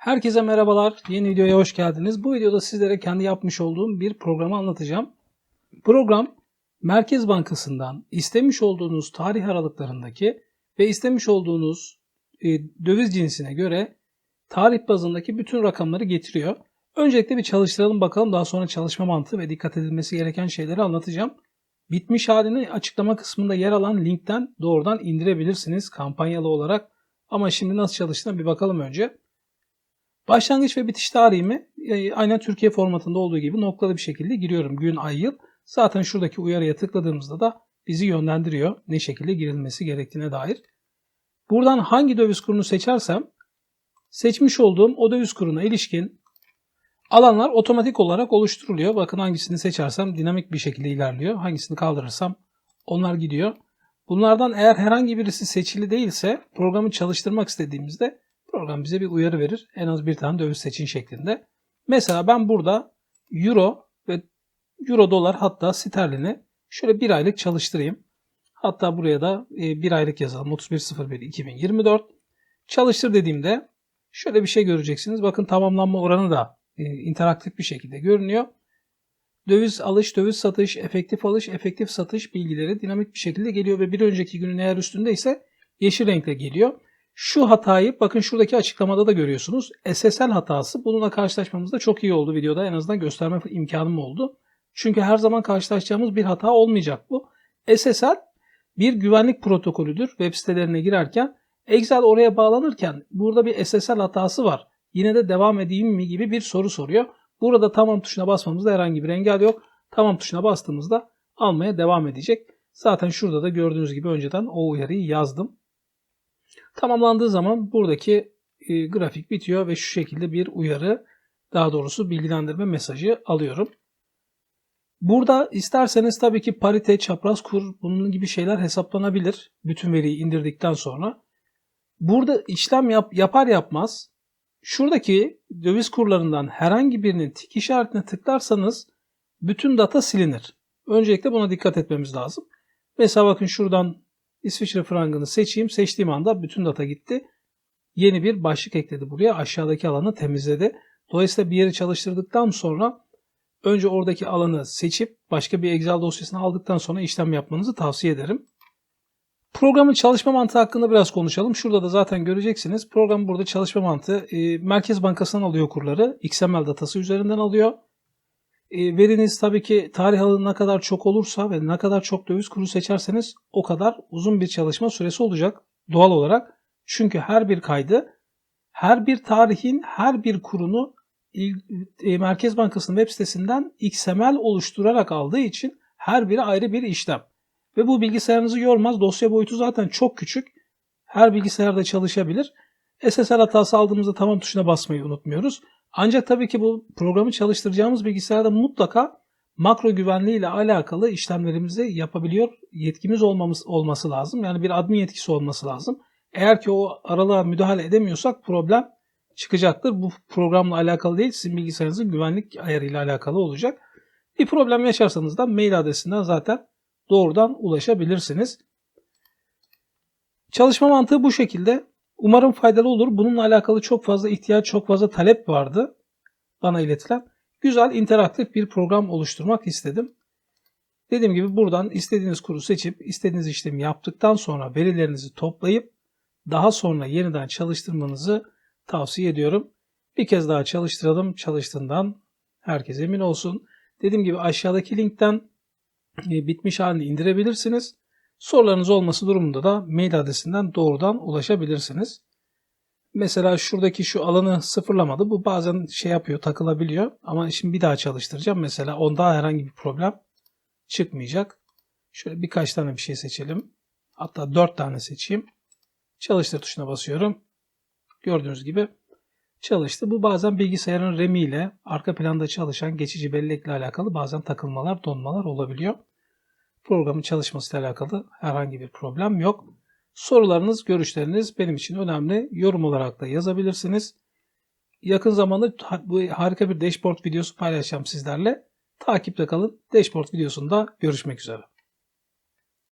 Herkese merhabalar. Yeni videoya hoş geldiniz. Bu videoda sizlere kendi yapmış olduğum bir programı anlatacağım. Program Merkez Bankası'ndan istemiş olduğunuz tarih aralıklarındaki ve istemiş olduğunuz e, döviz cinsine göre tarih bazındaki bütün rakamları getiriyor. Öncelikle bir çalıştıralım bakalım. Daha sonra çalışma mantığı ve dikkat edilmesi gereken şeyleri anlatacağım. Bitmiş halini açıklama kısmında yer alan linkten doğrudan indirebilirsiniz kampanyalı olarak. Ama şimdi nasıl çalıştığına bir bakalım önce. Başlangıç ve bitiş tarihimi e, aynen Türkiye formatında olduğu gibi noktalı bir şekilde giriyorum. Gün, ay, yıl. Zaten şuradaki uyarıya tıkladığımızda da bizi yönlendiriyor ne şekilde girilmesi gerektiğine dair. Buradan hangi döviz kurunu seçersem seçmiş olduğum o döviz kuruna ilişkin alanlar otomatik olarak oluşturuluyor. Bakın hangisini seçersem dinamik bir şekilde ilerliyor. Hangisini kaldırırsam onlar gidiyor. Bunlardan eğer herhangi birisi seçili değilse programı çalıştırmak istediğimizde program bize bir uyarı verir. En az bir tane döviz seçin şeklinde. Mesela ben burada euro ve euro dolar hatta sterlini şöyle bir aylık çalıştırayım. Hatta buraya da e, bir aylık yazalım. 31.01.2024. Çalıştır dediğimde şöyle bir şey göreceksiniz. Bakın tamamlanma oranı da e, interaktif bir şekilde görünüyor. Döviz alış, döviz satış, efektif alış, efektif satış bilgileri dinamik bir şekilde geliyor ve bir önceki günün eğer üstündeyse yeşil renkle geliyor. Şu hatayı bakın şuradaki açıklamada da görüyorsunuz. SSL hatası. Bununla karşılaşmamız da çok iyi oldu videoda. En azından gösterme imkanım oldu. Çünkü her zaman karşılaşacağımız bir hata olmayacak bu. SSL bir güvenlik protokolüdür. Web sitelerine girerken Excel oraya bağlanırken burada bir SSL hatası var. Yine de devam edeyim mi gibi bir soru soruyor. Burada tamam tuşuna basmamızda herhangi bir engel yok. Tamam tuşuna bastığımızda almaya devam edecek. Zaten şurada da gördüğünüz gibi önceden o uyarıyı yazdım. Tamamlandığı zaman buradaki e, grafik bitiyor ve şu şekilde bir uyarı daha doğrusu bilgilendirme mesajı alıyorum. Burada isterseniz tabii ki parite, çapraz kur bunun gibi şeyler hesaplanabilir. Bütün veriyi indirdikten sonra. Burada işlem yap, yapar yapmaz şuradaki döviz kurlarından herhangi birinin tik işaretine tıklarsanız bütün data silinir. Öncelikle buna dikkat etmemiz lazım. Mesela bakın şuradan İsviçre frangını seçeyim. Seçtiğim anda bütün data gitti. Yeni bir başlık ekledi buraya. Aşağıdaki alanı temizledi. Dolayısıyla bir yeri çalıştırdıktan sonra önce oradaki alanı seçip başka bir Excel dosyasını aldıktan sonra işlem yapmanızı tavsiye ederim. Programın çalışma mantığı hakkında biraz konuşalım. Şurada da zaten göreceksiniz. Program burada çalışma mantığı e, Merkez Bankası'ndan alıyor kurları. XML datası üzerinden alıyor. E, veriniz tabii ki tarih alanı ne kadar çok olursa ve ne kadar çok döviz kuru seçerseniz o kadar uzun bir çalışma süresi olacak doğal olarak. Çünkü her bir kaydı her bir tarihin her bir kurunu e, Merkez Bankası'nın web sitesinden XML oluşturarak aldığı için her biri ayrı bir işlem. Ve bu bilgisayarınızı yormaz. Dosya boyutu zaten çok küçük. Her bilgisayarda çalışabilir. SSL hatası aldığımızda tamam tuşuna basmayı unutmuyoruz. Ancak tabii ki bu programı çalıştıracağımız bilgisayarda mutlaka makro güvenliği ile alakalı işlemlerimizi yapabiliyor yetkimiz olmamız olması lazım. Yani bir admin yetkisi olması lazım. Eğer ki o aralığa müdahale edemiyorsak problem çıkacaktır. Bu programla alakalı değil, sizin bilgisayarınızın güvenlik ayarıyla alakalı olacak. Bir problem yaşarsanız da mail adresinden zaten doğrudan ulaşabilirsiniz. Çalışma mantığı bu şekilde. Umarım faydalı olur. Bununla alakalı çok fazla ihtiyaç, çok fazla talep vardı bana iletilen. Güzel, interaktif bir program oluşturmak istedim. Dediğim gibi buradan istediğiniz kuru seçip istediğiniz işlemi yaptıktan sonra verilerinizi toplayıp daha sonra yeniden çalıştırmanızı tavsiye ediyorum. Bir kez daha çalıştıralım. Çalıştığından herkes emin olsun. Dediğim gibi aşağıdaki linkten e, bitmiş halini indirebilirsiniz. Sorularınız olması durumunda da mail adresinden doğrudan ulaşabilirsiniz. Mesela şuradaki şu alanı sıfırlamadı. Bu bazen şey yapıyor, takılabiliyor. Ama şimdi bir daha çalıştıracağım. Mesela onda herhangi bir problem çıkmayacak. Şöyle birkaç tane bir şey seçelim. Hatta dört tane seçeyim. Çalıştır tuşuna basıyorum. Gördüğünüz gibi çalıştı. Bu bazen bilgisayarın RAM ile arka planda çalışan geçici bellekle alakalı bazen takılmalar, donmalar olabiliyor. Programın çalışmasıyla alakalı herhangi bir problem yok. Sorularınız, görüşleriniz benim için önemli. Yorum olarak da yazabilirsiniz. Yakın zamanda bu harika bir dashboard videosu paylaşacağım sizlerle. Takipte kalın. Dashboard videosunda görüşmek üzere.